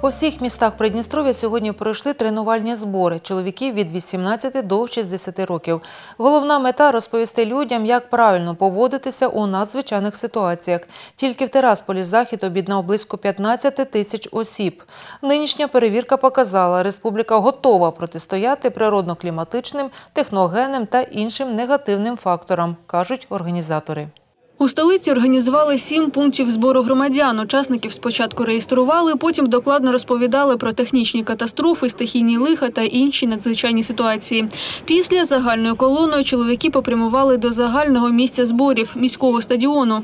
По всіх містах Придністров'я сьогодні пройшли тренувальні збори чоловіків від 18 до 60 років. Головна мета розповісти людям, як правильно поводитися у надзвичайних ситуаціях. Тільки в Терасполі захід об'єднав близько 15 тисяч осіб. Нинішня перевірка показала, республіка готова протистояти природно-кліматичним, техногенним та іншим негативним факторам, кажуть організатори. У столиці організували сім пунктів збору громадян. Учасників спочатку реєстрували, потім докладно розповідали про технічні катастрофи, стихійні лиха та інші надзвичайні ситуації. Після загальною колоною чоловіки попрямували до загального місця зборів міського стадіону.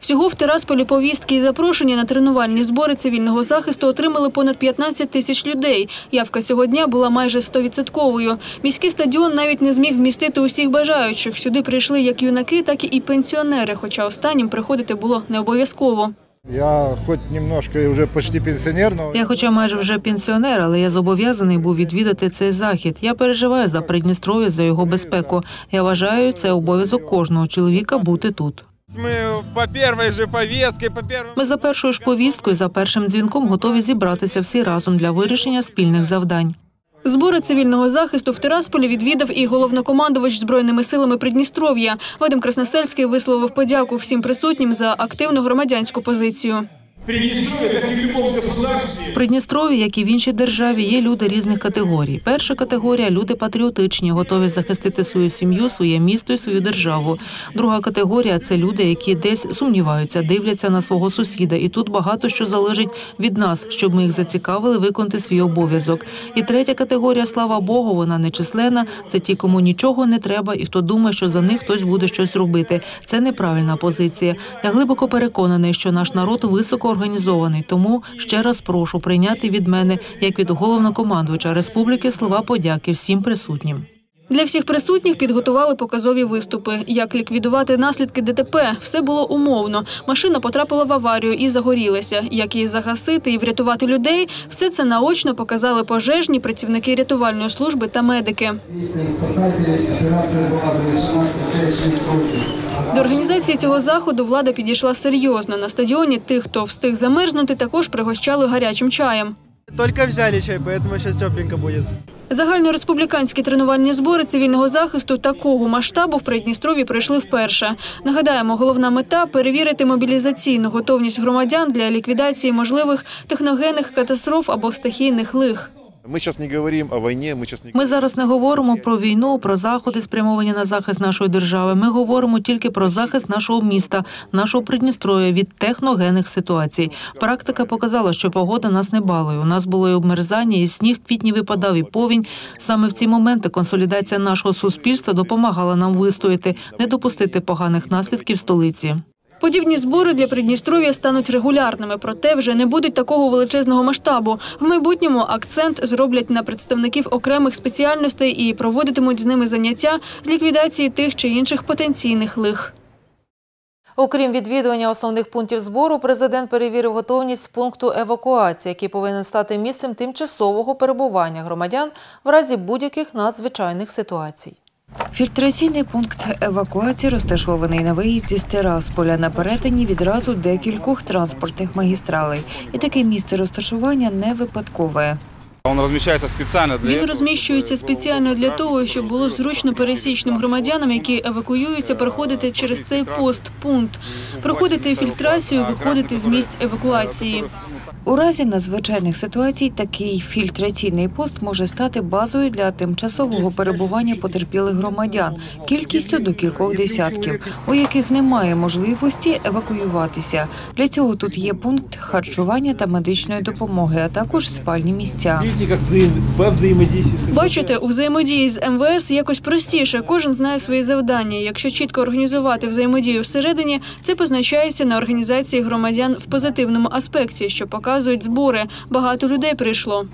Всього в Терасполі повістки і запрошення на тренувальні збори цивільного захисту отримали понад 15 тисяч людей. Явка цього дня була майже 100%. Міський стадіон навіть не зміг вмістити усіх бажаючих. Сюди прийшли як юнаки, так і пенсіонери, хоча останнім приходити було не обов'язково. Я хоть немножко и уже почти пенсионер, но Я, хоча майже вже пенсіонер, але я зобов'язаний був відвідати цей захід. Я переживаю за Придністров'я, за його безпеку. Я вважаю, це обов'язок кожного чоловіка бути тут. Мы по першій же повістки, по первым... Ми за першою ж повісткою, за першим дзвінком готові зібратися всі разом для вирішення спільних завдань. Збори цивільного захисту в Тирасполі відвідав і головнокомандувач збройними силами Придністров'я. Вадим Красносельський висловив подяку всім присутнім за активну громадянську позицію. В любом государстве, В Придністрові, як і в іншій державі, є люди різних категорій. Перша категорія люди патріотичні, готові захистити свою сім'ю, своє місто і свою державу. Друга категорія це люди, які десь сумніваються, дивляться на свого сусіда. І тут багато що залежить від нас, щоб ми їх зацікавили виконати свій обов'язок. І третя категорія, слава Богу, вона нечисленна. Це ті, кому нічого не треба, і хто думає, що за них хтось буде щось робити. Це неправильна позиція. Я глибоко переконаний, що наш народ високо організований. Тому ще раз прошу прийняти від мене, як від головнокомандувача республіки, слова подяки всім присутнім. Для всіх присутніх підготували показові виступи. Як ліквідувати наслідки ДТП? Все було умовно. Машина потрапила в аварію і загорілася. Як її загасити і врятувати людей? Все це наочно показали пожежні, працівники рятувальної служби та медики. До організації цього заходу влада підійшла серйозно. На стадіоні тих, хто встиг замерзнути, також пригощали гарячим чаєм. Только взяли чай, поэтому сейчас тепленько будет. Загальнореспубліканські тренувальні збори цивільного захисту такого масштабу в Придністрові пройшли вперше. Нагадаємо, головна мета перевірити мобілізаційну готовність громадян для ліквідації можливих техногенних катастроф або стихійних лих. Мы сейчас не говорим о войне, мы сейчас не Ми зараз не говоримо про війну, про заходи, спрямовані на захист нашої держави. Ми говоримо тільки про захист нашого міста, нашого Придністров'я від техногенних ситуацій. Практика показала, що погода нас не балує. У нас було і обмерзання, і сніг в квітні випадав, і повінь. Саме в ці моменти консолідація нашого суспільства допомагала нам вистояти, не допустити поганих наслідків столиці. Подібні збори для Придністров'я стануть регулярними, проте вже не будуть такого величезного масштабу. В майбутньому акцент зроблять на представників окремих спеціальностей і проводитимуть з ними заняття з ліквідації тих чи інших потенційних лих. Окрім відвідування основних пунктів збору, президент перевірив готовність пункту евакуації, який повинен стати місцем тимчасового перебування громадян в разі будь-яких надзвичайних ситуацій. Фільтраційний пункт евакуації розташований на виїзді з Тирасполя на перетині відразу декількох транспортних магістралей. І таке місце розташування не випадкове. Он размещается специально для Він этого, розміщується чтобы спеціально для было того, щоб було зручно пересічним громадянам, які евакуюються, проходити через цей пост, пункт, проходити фільтрацію, виходити з місць евакуації. У разі надзвичайних ситуацій такий фільтраційний пост може стати базою для тимчасового перебування потерпілих громадян кількістю до кількох десятків, у яких немає можливості евакуюватися. Для цього тут є пункт харчування та медичної допомоги, а також спальні місця. Бачите, у взаємодії з МВС якось простіше. Кожен знає свої завдання. Якщо чітко організувати взаємодію всередині, це позначається на організації громадян в позитивному аспекті, що показують збори. Багато людей прийшло.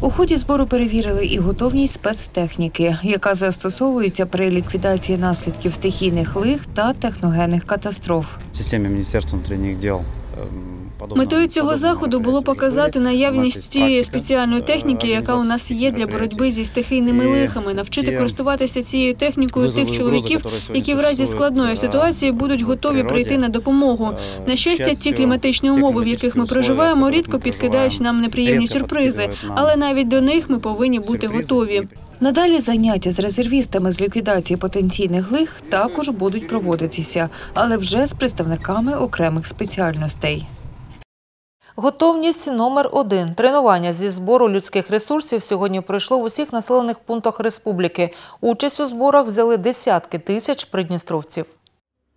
У ході збору перевірили і готовність спецтехніки, яка застосовується при ліквідації наслідків стихійних лих та техногенних катастроф. В Міністерства Министерства внутренних дел эм, Метою цього заходу було показати наявність тієї спеціальної техніки, яка у нас є для боротьби зі стихійними лихами, навчити користуватися цією технікою тих чоловіків, які в разі складної ситуації будуть готові прийти на допомогу. На щастя, ті кліматичні умови, в яких ми проживаємо, рідко підкидають нам неприємні сюрпризи, але навіть до них ми повинні бути готові. Надалі заняття з резервістами з ліквідації потенційних лих також будуть проводитися, але вже з представниками окремих спеціальностей. Готовність номер один. Тренування зі збору людських ресурсів сьогодні пройшло в усіх населених пунктах республіки. Участь у зборах взяли десятки тисяч придністровців.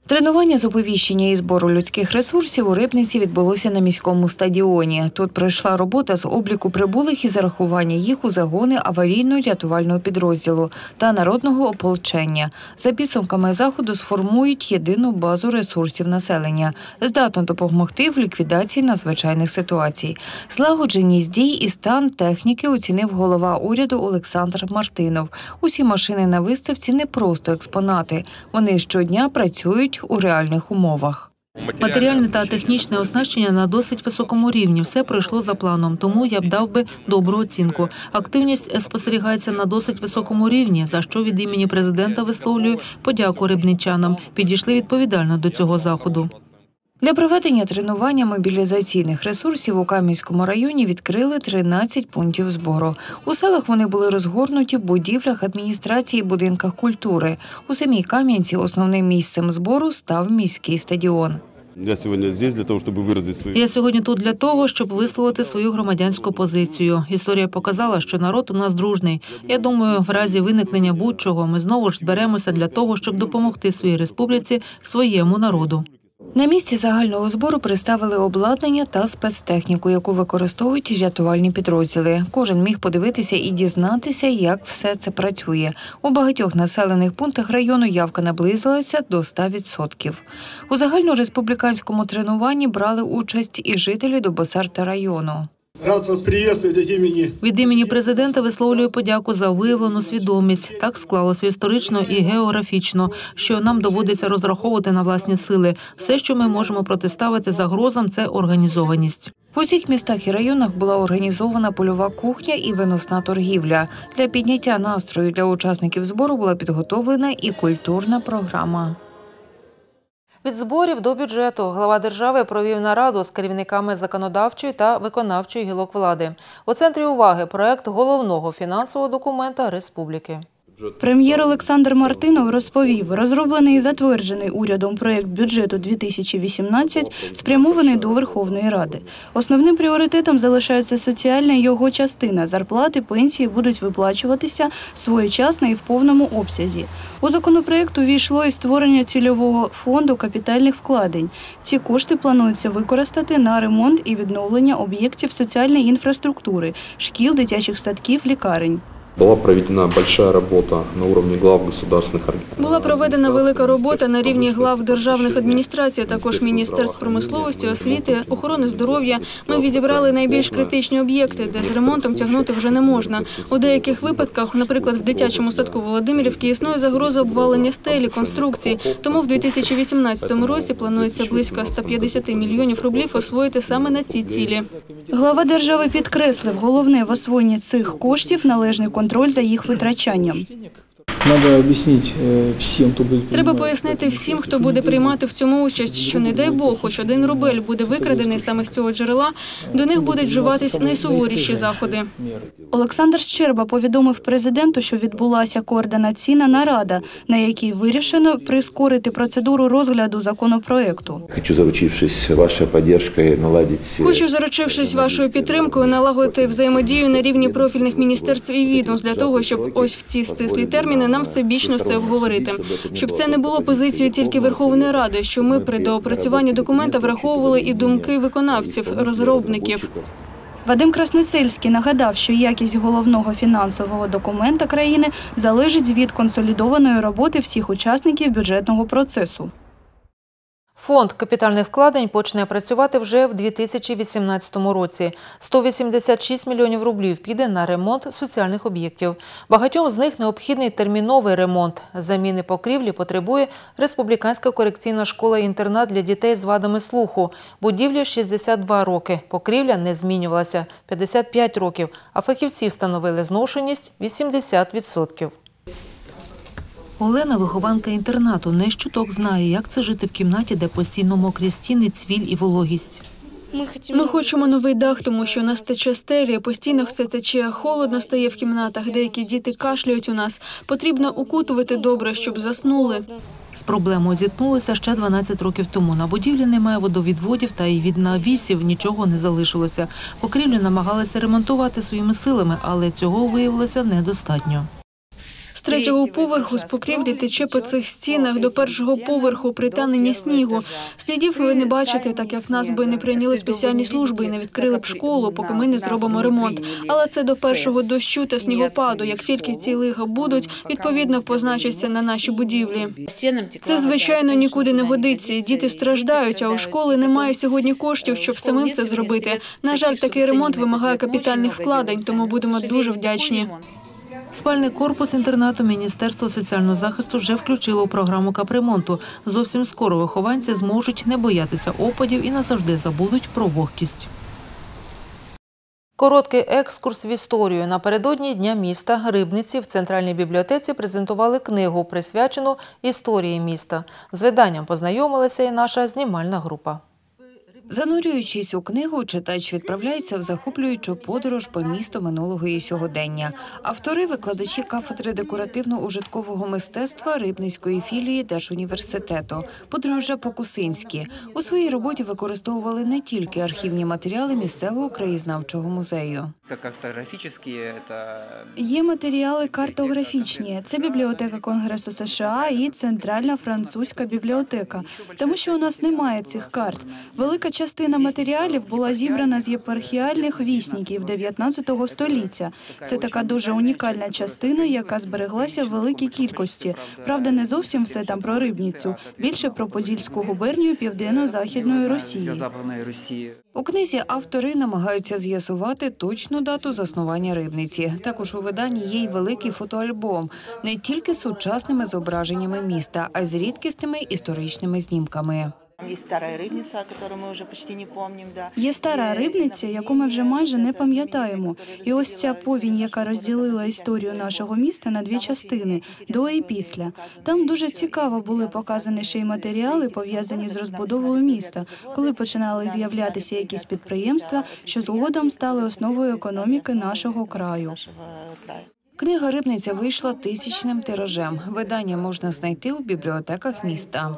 Тренування з оповіщення і збору людських ресурсів у Рибниці відбулося на міському стадіоні. Тут пройшла робота з обліку прибулих і зарахування їх у загони аварійно-рятувального підрозділу та народного ополчення. За підсумками заходу сформують єдину базу ресурсів населення, здатну допомогти в ліквідації надзвичайних ситуацій. Злагодженість дій і стан техніки оцінив голова уряду Олександр Мартинов. Усі машини на виставці не просто експонати. Вони щодня працюють у реальних умовах. Матеріальне та технічне оснащення на досить високому рівні. Все пройшло за планом, тому я б дав би добру оцінку. Активність спостерігається на досить високому рівні, за що від імені президента висловлюю подяку рибничанам. Підійшли відповідально до цього заходу. Для проведення тренування мобілізаційних ресурсів у Кам'янському районі відкрили 13 пунктів збору. У селах вони були розгорнуті в будівлях адміністрації будинках культури. У самій Кам'янці основним місцем збору став міський стадіон. Я сегодня здесь для того, чтобы выразить свою... Я сьогодні тут для того, щоб висловити свою громадянську позицію. Історія показала, що народ у нас дружний. Я думаю, в разі виникнення будь-чого ми знову ж зберемося для того, щоб допомогти своїй республіці, своєму народу. На місці загального збору представили обладнання та спецтехніку, яку використовують рятувальні підрозділи. Кожен міг подивитися і дізнатися, як все це працює. У багатьох населених пунктах району явка наблизилася до 100%. У загальнореспубліканському тренуванні брали участь і жителі Добосарта району. Рад вас приветствовать от имени Від імені президента висловлюю подяку за виявлену свідомість. Так склалося історично і географічно, що нам доводиться розраховувати на власні сили. Все, що ми можемо протиставити загрозам, це організованість. В усіх містах і районах була організована польова кухня і виносна торгівля. Для підняття настрою для учасників збору була підготовлена і культурна програма. Від зборів до бюджету глава держави провів нараду з керівниками законодавчої та виконавчої гілок влади. У центрі уваги проект головного фінансового документа республіки. Прем'єр Олександр Мартинов розповів, розроблений і затверджений урядом проєкт бюджету 2018 спрямований до Верховної Ради. Основним пріоритетом залишається соціальна його частина. Зарплати, пенсії будуть виплачуватися своєчасно і в повному обсязі. У законопроект увійшло і створення цільового фонду капітальних вкладень. Ці кошти планується використати на ремонт і відновлення об'єктів соціальної інфраструктури, шкіл, дитячих садків, лікарень. Была проведена большая работа на уровне глав государственных. Була проведена велика робота на рівні глав державних адміністрацій, а також міністерств промисловості, освіти, охорони здоров'я. Ми відібрали найбільш критичні об'єкти, де з ремонтом тягнути вже не можна. У деяких випадках, наприклад, в дитячому садку Володимирівки, існує загроза обвалення стелі конструкції. Тому в 2018 році планується близько 150 мільйонів рублів освоїти саме на ці цілі. Глава держави підкреслив, головне в освоєнні цих коштів належний контроль за їх витрачанням. Надо объяснить э, всем, кто будет Треба принимать пояснити всім, хто буде приймати в цьому участь, що не дай Бог, хоч один рубель буде викрадений саме з цього джерела, до них будуть вживатись найсуворіші заходи. меры. Олександр Щерба повідомив президенту, що відбулася координаційна нарада, на якій вирішено прискорити процедуру розгляду законопроекту. Хочу, заручившись вашей поддержкой, наладить... Хочу, заручившись вашою підтримкою, налагодити взаємодію на рівні профільних міністерств і відомств для того, щоб ось в ці стислі терміни нам всебічно все обговорити. Щоб це не було позицією тільки Верховної Ради, що ми при доопрацюванні документа враховували і думки виконавців, розробників. Вадим Красносельський нагадав, що якість головного фінансового документа країни залежить від консолідованої роботи всіх учасників бюджетного процесу. Фонд капітальних вкладень почне працювати вже в 2018 році. 186 мільйонів рублів піде на ремонт соціальних об'єктів. Багатьом з них необхідний терміновий ремонт. Заміни покрівлі потребує Республіканська корекційна школа-інтернат для дітей з вадами слуху. Будівлі 62 роки. Покрівля не змінювалася 55 років, а фахівці встановили зношеність 80%. Олена, вихованка інтернату, не щуток знає, як це жити в кімнаті, де постійно мокрі стіни, цвіль і вологість. Ми хочемо новий дах, тому що у нас тече стелі, постійно все тече, холодно стає в кімнатах, деякі діти кашляють у нас. Потрібно укутувати добре, щоб заснули. З проблемою зіткнулися ще 12 років тому. На будівлі немає водовідводів та і від навісів нічого не залишилося. Покрівлю намагалися ремонтувати своїми силами, але цього виявилося недостатньо. Третього поверху з покрівлі тече по цих стінах до першого поверху пританення снігу. Слідів ви не бачите, так як нас би не прийняли спеціальні служби і не відкрили б школу, поки ми не зробимо ремонт. Але це до першого дощу та снігопаду. Як тільки ці лига будуть, відповідно позначаться на нашій будівлі. Це звичайно нікуди не годиться. Діти страждають, а у школи немає сьогодні коштів, щоб самим це зробити. На жаль, такий ремонт вимагає капітальних вкладень, тому будемо дуже вдячні. Спальний корпус інтернату Міністерство соціального захисту вже включило у програму капремонту. Зовсім скоро вихованці зможуть не боятися опадів і назавжди забудуть про вогкість. Короткий екскурс в історію. Напередодні Дня міста Рибниці в Центральній бібліотеці презентували книгу, присвячену історії міста. З виданням познайомилася і наша знімальна група. Занурюючись у книгу, читач відправляється в захоплюючу подорож по місту минулого і сьогодення. Автори викладачі кафедри декоративно-ужиткового мистецтва Рибницької філії Держуніверситету, подружжя Покусинські. У своїй роботі використовували не тільки архівні матеріали місцевого краєзнавчого музею. Є матеріали картографічні. Це бібліотека Конгресу США і Центральна французька бібліотека, тому що у нас немає цих карт. Велика частина матеріалів була зібрана з єпархіальних вісників 19 століття. Це така дуже унікальна частина, яка збереглася в великій кількості. Правда, не зовсім все там про рибніцю, більше про Подільську губернію південно-західної Росії. У книзі автори намагаються з'ясувати точну дату заснування рибниці. Також у виданні є й великий фотоальбом не тільки з сучасними зображеннями міста, а й з рідкісними історичними знімками. Є стара рибниця, яку ми вже почти не пам'ятаємо. Да. Є стара рибниця, яку ми вже майже не пам'ятаємо. І ось ця повінь, яка розділила історію нашого міста на дві частини до і після. Там дуже цікаво були показані ще й матеріали, пов'язані з розбудовою міста, коли починали з'являтися якісь підприємства, що згодом стали основою економіки нашого краю. Книга Рибниця вийшла тисячним тиражем. Видання можна знайти у бібліотеках міста.